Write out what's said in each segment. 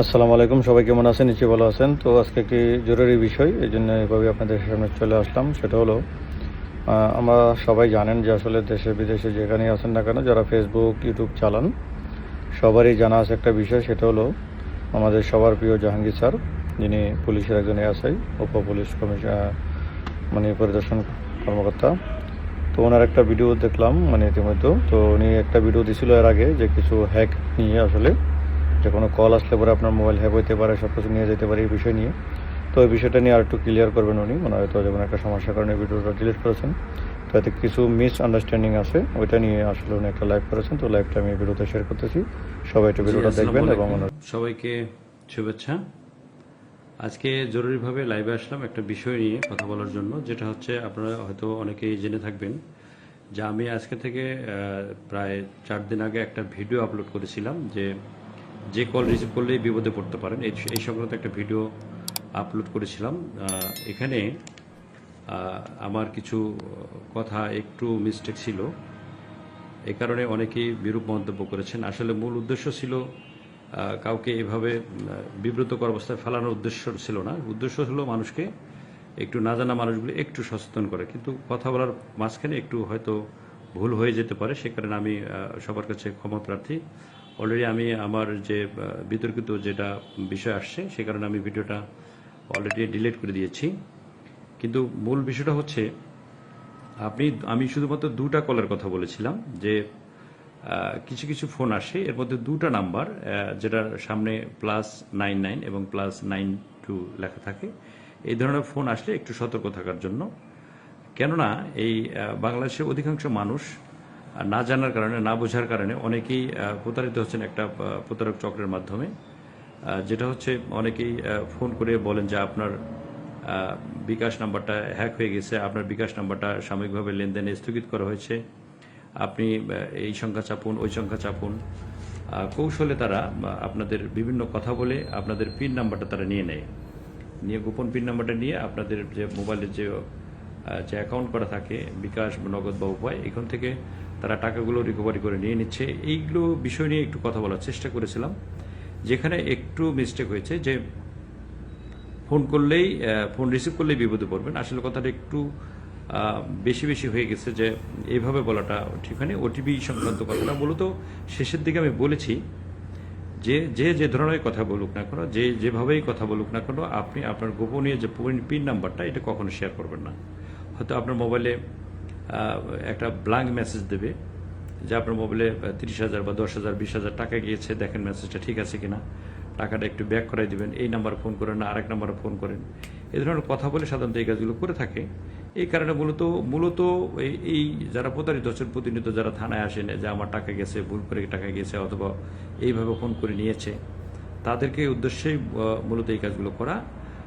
আসসালামু আলাইকুম, সবাই কেমন আছেন? নিচে ভালো আছেন। তো আজকে একটি জরুরি বিষয়, এই জন্য এভাবে আপনাদের সামনে চলে আসলাম। সেটা হলো আমরা সবাই জানেন যে আসলে দেশে, বিদেশে যেখানেই আছেন না কেন, যারা ফেসবুক ইউটিউব চালান, সবারই জানা আছে একটা বিষয়, সেটা হলো আমাদের সবার প্রিয় জাহাঙ্গীর স্যার, যিনি পুলিশের একজন এসআই উপ পুলিশ কমিশন মানে পরিদর্শন কর্মকর্তা। তো ওনার একটা ভিডিও দেখলাম মানে ইতিমধ্যে। তো উনি একটা ভিডিও দিছিল এর আগে, যে কিছু হ্যাক নিয়ে আসলে যে কোনো কল আসলে পরে আপনার মোবাইল হ্যাক হইতে পারে সব কিছু নিয়ে যেতে পারে এই বিষয় নিয়ে। তো এই বিষয়টা নিয়ে আর একটু ক্লিয়ার করবেন উনি। মনে হয়তো যেমন একটা সমস্যার কারণে ভিডিওটা ডিলিট করেছেন। তো এতে কিছু মিস আন্ডারস্ট্যান্ডিং আছে ওইটা নিয়ে আসলে উনি একটা লাইভ করেছেন। তো লাইভটা আমি ভিডিওতে শেয়ার করতেছি। সবাই একটু ভিডিওটা দেখবেন এবং সবাইকে শুভেচ্ছা। আজকে জরুরিভাবে লাইভে আসলাম একটা বিষয় নিয়ে কথা বলার জন্য যেটা হচ্ছে আপনারা হয়তো অনেকেই জেনে থাকবেন যে আমি আজকে থেকে প্রায় চার দিন আগে একটা ভিডিও আপলোড করেছিলাম যে যে কল রিসিভ করলেই বিপদে পড়তে পারেন। এই সংক্রান্ত একটা ভিডিও আপলোড করেছিলাম। এখানে আমার কিছু কথা একটু মিস্টেক ছিল। এই কারণে অনেকেই বিরূপ মন্তব্য করেছেন। আসলে মূল উদ্দেশ্য ছিল কাউকে এভাবে বিব্রতকর অবস্থায় ফেলানোর উদ্দেশ্য ছিল না। উদ্দেশ্য হলো মানুষকে একটু না জানা মানুষগুলি একটু সচেতন করে। কিন্তু কথা বলার মাঝখানে একটু হয়তো ভুল হয়ে যেতে পারে। সে কারণে আমি সবার কাছে ক্ষমা প্রার্থী। অলরেডি আমি আমার যে বিতর্কিত যেটা বিষয় আসছে, সে কারণে আমি ভিডিওটা অলরেডি ডিলিট করে দিয়েছি। কিন্তু মূল বিষয়টা হচ্ছে, আপনি, আমি শুধুমাত্র দুটা কলের কথা বলেছিলাম, যে কিছু কিছু ফোন আসে, এর মধ্যে দুটা নাম্বার যেটার সামনে প্লাস নাইন নাইন এবং প্লাস নাইন টু লেখা থাকে। এই ধরনের ফোন আসলে একটু সতর্ক থাকার জন্য। কেননা এই বাংলাদেশের অধিকাংশ মানুষ না জানার কারণে, না বোঝার কারণে অনেকেই প্রতারিত হচ্ছেন একটা প্রতারক চক্রের মাধ্যমে। যেটা হচ্ছে অনেকেই ফোন করে বলেন যে আপনার বিকাশ নাম্বারটা হ্যাক হয়ে গেছে, আপনার বিকাশ নাম্বারটা সাময়িকভাবে লেনদেনে স্থগিত করা হয়েছে। আপনি এই সংখ্যা চাপুন, ওই সংখ্যা চাপুন। কৌশলে তারা আপনাদের বিভিন্ন কথা বলে আপনাদের পিন নাম্বারটা তারা নিয়ে নেয়। নিয়ে গোপন পিন নাম্বারটা নিয়ে আপনাদের যে মোবাইলের যে যে অ্যাকাউন্ট করা থাকে, বিকাশ নগদ বা উপায়, এখান থেকে তারা টাকাগুলো রিকভারি করে নিয়ে নিচ্ছে। এইগুলো বিষয় নিয়ে একটু কথা বলার চেষ্টা করেছিলাম, যেখানে একটু মিস্টেক হয়েছে যে ফোন করলেই ফোন রিসিভ করলেই বিপদে পড়বেন। আসলে কথাটা একটু বেশি বেশি হয়ে গেছে যে এইভাবে বলাটা ঠিক হয়নি। ওটিপি সংক্রান্ত কথাটা মূলত শেষের দিকে আমি বলেছি যে যে যে ধরনের কথা বলুক না কেন, যে, যেভাবেই কথা বলুক না কেন, আপনি আপনার গোপনীয় যে পিন নাম্বারটা এটা কখনো শেয়ার করবেন না। হয়তো আপনার মোবাইলে একটা ব্ল্যাঙ্ক মেসেজ দেবে যে আপনার মোবাইলে তিরিশ হাজার বা দশ হাজার, বিশ হাজার টাকা গিয়েছে, দেখেন মেসেজটা ঠিক আছে কিনা। টাকাটা একটু ব্যাক করাই দিবেন, এই নাম্বার ফোন করেন না, আরেক নাম্বারে ফোন করেন। এই ধরনের কথা বলে সাধারণত এই কাজগুলো করে থাকে। এই কারণে মূলত মূলত এই- যারা প্রতারিত হচ্ছেন, প্রতিনিয়ত যারা থানায় আসেন যে আমার টাকা গেছে, ভুল করে টাকা গেছে অথবা এইভাবে ফোন করে নিয়েছে, তাদেরকে উদ্দেশ্যেই মূলত এই কাজগুলো করা।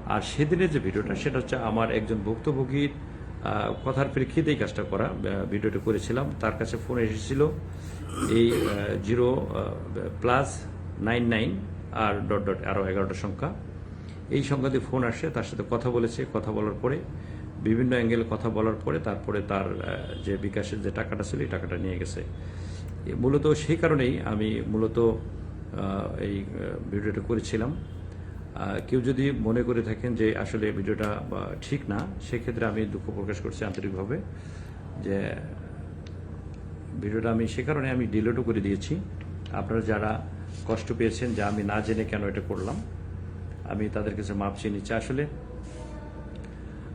আর সেদিনের যে ভিডিওটা, সেটা হচ্ছে আমার একজন ভুক্তভোগীর কথার প্রেক্ষিতে এই কাজটা করা ভিডিওটা করেছিলাম। তার কাছে ফোন এসেছিল, এই জিরো প্লাস নাইন নাইন আর ডট ডট, আরও এগারোটা সংখ্যা। এই সংখ্যা দিয়ে ফোন আসে, তার সাথে কথা বলেছে। কথা বলার পরে, বিভিন্ন অ্যাঙ্গেলে কথা বলার পরে, তারপরে তার যে বিকাশের যে টাকাটা ছিল, এই টাকাটা নিয়ে গেছে। মূলত সেই কারণেই আমি মূলত এই ভিডিওটা করেছিলাম। কেউ যদি মনে করে থাকেন যে আসলে ভিডিওটা ঠিক না, সেক্ষেত্রে আমি দুঃখ প্রকাশ করছি আন্তরিকভাবে যে ভিডিওটা আমি সে কারণে আমি ডিলিটও করে দিয়েছি। আপনারা যারা কষ্ট পেয়েছেন যে আমি না জেনে কেন এটা করলাম, আমি তাদের কাছে মাপ চেয়ে নিচ্ছি। আসলে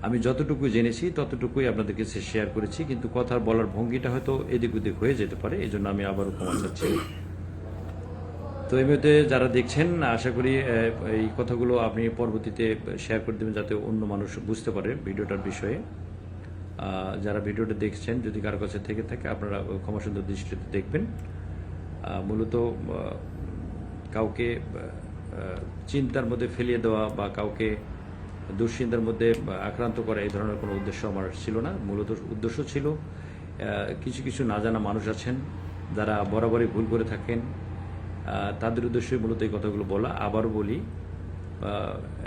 আমি যতটুকু জেনেছি, ততটুকুই আপনাদের কাছে শেয়ার করেছি, কিন্তু কথা বলার ভঙ্গিটা হয়তো এদিক ওদিক হয়ে যেতে পারে এই জন্য আমি আবারও ক্ষমা চাচ্ছি। তো এই মুহূর্তে যারা দেখছেন, আশা করি এই কথাগুলো আপনি পরবর্তীতে শেয়ার করে দেবেন যাতে অন্য মানুষ বুঝতে পারে ভিডিওটার বিষয়ে। যারা ভিডিওটা দেখছেন, যদি কারও কাছে থেকে থাকে, আপনারা ক্ষমা সুন্দর দৃষ্টিতে দেখবেন। মূলত কাউকে চিন্তার মধ্যে ফেলিয়ে দেওয়া বা কাউকে দুশ্চিন্তার মধ্যে আক্রান্ত করা, এই ধরনের কোনো উদ্দেশ্য আমার ছিল না। মূলত উদ্দেশ্য ছিল কিছু কিছু না জানা মানুষ আছেন, যারা বরাবরই ভুল করে থাকেন তাদের উদ্দেশ্যে মূলত এই কথাগুলো বলা। আবার বলি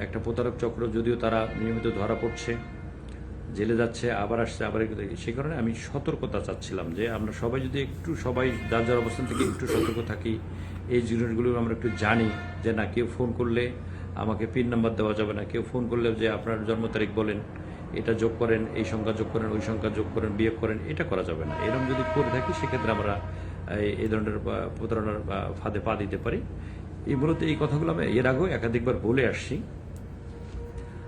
একটা প্রতারক চক্র যদিও তারা নিয়মিত ধরা পড়ছে, জেলে যাচ্ছে, আবার আসছে, আবার সে কারণে আমি সতর্কতা চাচ্ছিলাম যে আমরা সবাই যদি একটু, সবাই যার যার অবস্থান থেকে একটু সতর্ক থাকি, এই জিনিসগুলো আমরা একটু জানি যে না, কেউ ফোন করলে আমাকে পিন নাম্বার দেওয়া যাবে না, কেউ ফোন করলে যে আপনার জন্ম তারিখ বলেন, এটা যোগ করেন, এই সংখ্যা যোগ করেন, ওই সংখ্যা যোগ করেন বিয়ে করেন, এটা করা যাবে না। এরকম যদি করে থাকি, সেক্ষেত্রে আমরা এই- ধরনের প্রতারণার ফাঁদে পা দিতে পারি। এই মূলত এই কথাগুলো আমি এর আগেও একাধিকবার বলে আসছি।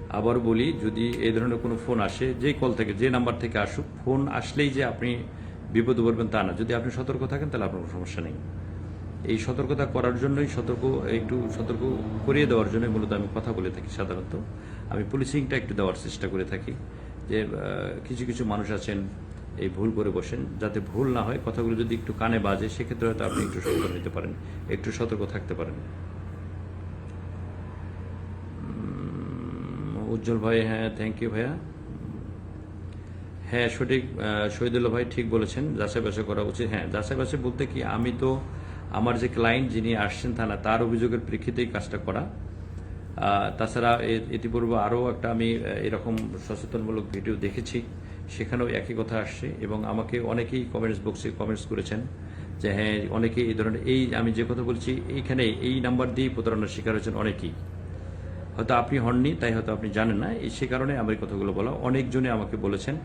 আবার বলি, যদি এই ধরনের কোনো ফোন আসে, যে কল থেকে, যে নাম্বার থেকে আসুক, ফোন আসলেই যে আপনি বিপদে পড়বেন তা না। যদি আপনি সতর্ক থাকেন, তাহলে আপনার সমস্যা নেই। এই সতর্কতা করার জন্যই সতর্ক, একটু সতর্ক করিয়ে দেওয়ার জন্যই মূলত আমি কথা বলে থাকি সাধারণত। আমি পুলিশিংটা একটু দেওয়ার চেষ্টা করে থাকি যে কিছু কিছু মানুষ আছেন এই ভুল করে বসেন। যাতে ভুল না হয়, কথাগুলো যদি একটু কানে বাজে, সেক্ষেত্রে হয়তো আপনি একটু সতর্ক নিতে পারেন। একটু সতর্ক থাকতে পারেন। উজ্জ্বল ভাই হ্যাঁ থ্যাংক ইউ ভাইয়া। হ্যাঁ সঠিক শহীদুল্লাহ ভাই ঠিক বলেছেন, যাচাই বাছাই করা উচিত। হ্যাঁ যাচাই বাছাই বলতে কি, আমি তো আমার যে ক্লায়েন্ট যিনি আসছেন থানা, তার অভিযোগের প্রেক্ষিতেই কাজটা করা। তাছাড়া ইতিপূর্বে আরও একটা আমি এরকম সচেতনমূলক ভিডিও দেখেছি। সেখানেও একই কথা আসছে এবং আমাকে অনেকেই কমেন্টস বক্সে কমেন্টস করেছেন যে হ্যাঁ অনেকেই এই ধরনের এই আমি যে কথা বলছি, এইখানে এই নাম্বার দিয়েই প্রতারণার শিকার হয়েছেন অনেকেই। হয়তো আপনি হননি, তাই হয়তো আপনি জানেন না। এই সে কারণে আমার কথাগুলো বলা। অনেকজনে আমাকে বলেছেন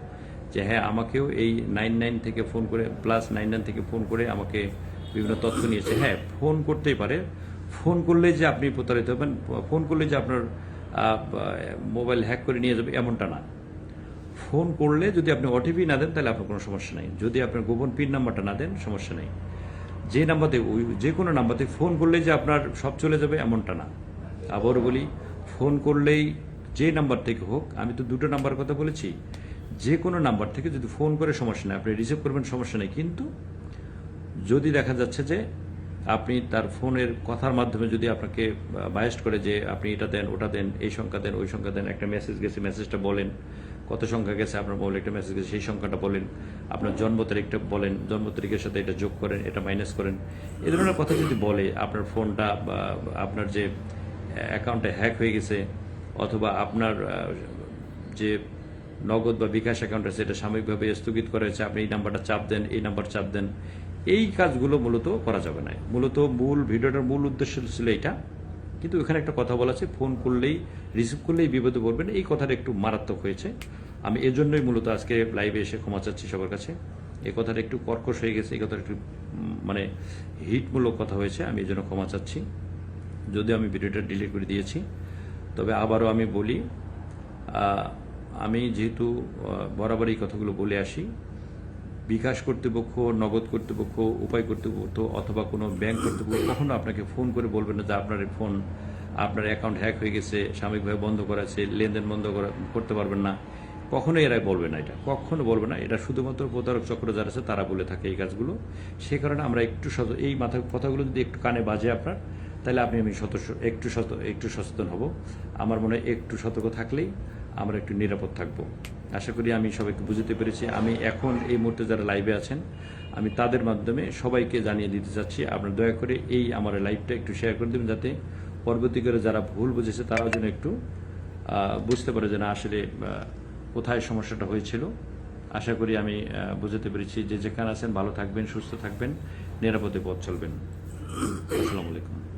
যে হ্যাঁ আমাকেও এই নাইন নাইন থেকে ফোন করে প্লাস নাইন নাইন থেকে ফোন করে আমাকে বিভিন্ন তথ্য নিয়েছে। হ্যাঁ ফোন করতেই পারে। ফোন করলেই যে আপনি প্রতারিত হবেন ফোন করলে যে আপনার মোবাইল হ্যাক করে নিয়ে যাবে, এমনটা না। ফোন করলে যদি আপনি ওটিপি না দেন, তাহলে আপনার কোনো সমস্যা নেই। যদি আপনার গোপন পিন নাম্বারটা না দেন, সমস্যা নেই। যে নাম্বারতে, ওই যে কোনো নাম্বারতে ফোন করলে যে আপনার সব চলে যাবে, এমনটা না। আবার বলি, ফোন করলেই যে নাম্বার থেকে হোক, আমি তো দুটো নাম্বার কথা বলেছি, যে কোনো নাম্বার থেকে যদি ফোন করে সমস্যা নেই, আপনি রিসিভ করবেন, সমস্যা নেই। কিন্তু যদি দেখা যাচ্ছে যে আপনি তার ফোনের কথার মাধ্যমে যদি আপনাকে বায়াস্ট করে যে আপনি এটা দেন, ওটা দেন, এই সংখ্যা দেন, ওই সংখ্যা দেন, একটা মেসেজ গেছে মেসেজটা বলেন কত সংখ্যা গেছে, আপনার মোবাইলে একটা মেসেজ গেছে, সেই সংখ্যাটা বলেন। আপনার জন্ম তারিখটা বলেন, জন্ম তারিখের সাথে এটা যোগ করেন, এটা মাইনাস করেন। এ ধরনের কথা যদি বলে, আপনার ফোনটা বা আপনার যে অ্যাকাউন্টে হ্যাক হয়ে গেছে, অথবা আপনার যে নগদ বা বিকাশ অ্যাকাউন্ট আছে, এটা সাময়িকভাবে স্থগিত করা হয়েছে, আপনি এই নাম্বারটা চাপ দেন, এই নাম্বার চাপ দেন, এই কাজগুলো মূলত করা যাবে না। মূলত মূল, ভিডিওটার মূল উদ্দেশ্য ছিল এটা। কিন্তু এখানে একটা কথা বলা আছে, ফোন করলেই, রিসিভ করলেই বিপদে পড়বেন। এই কথাটা একটু মারাত্মক হয়েছে। আমি এর জন্যই মূলত আজকে লাইভে এসে ক্ষমা চাচ্ছি সবার কাছে। এই কথাটা একটু কর্কশ হয়ে গেছে, এই কথাটা একটু মানে হিটমূলক কথা হয়েছে, আমি এই জন্য ক্ষমা চাচ্ছি। যদিও আমি ভিডিওটা ডিলিট করে দিয়েছি, তবে আবারও আমি বলি আমি যেহেতু বরাবর এই কথাগুলো বলে আসি বিকাশ কর্তৃপক্ষ, নগদ কর্তৃপক্ষ, উপায় কর্তৃপক্ষ অথবা কোনো ব্যাংক কর্তৃপক্ষ কখনো আপনাকে ফোন করে বলবেন না যে আপনার ফোন, আপনার অ্যাকাউন্ট হ্যাক হয়ে গেছে, সাময়িকভাবে বন্ধ করা আছে, লেনদেন বন্ধ করা, করতে পারবেন না। কখনো এরা বলবে না এটা, কখনো বলবে না। এটা শুধুমাত্র প্রতারক চক্র যারা আছে, তারা বলে থাকে এই কাজগুলো। সে কারণে আমরা একটু সত এই মাথা, কথাগুলো যদি একটু কানে বাজে আপনার, তাহলে আপনি আমি সতর্ক, একটু সত, একটু সচেতন হব। আমার মনে হয় একটু সতর্ক থাকলেই আমরা একটু নিরাপদ থাকব। আশা করি আমি সবাইকে বুঝতে পেরেছি। আমি এখন এই মুহূর্তে যারা লাইভে আছেন, আমি তাদের মাধ্যমে সবাইকে জানিয়ে দিতে চাচ্ছি, আপনারা দয়া করে এই আমার লাইভটা একটু শেয়ার করে দেবেন যাতে পরবর্তীকালে যারা ভুল বুঝেছে, তারাও যেন একটু বুঝতে পারে যে না, আসলে কোথায় সমস্যাটা হয়েছিল। আশা করি আমি বুঝতে পেরেছি। যে যেখানে আছেন, ভালো থাকবেন, সুস্থ থাকবেন, নিরাপদে পথ চলবেন। আসসালামু আলাইকুম।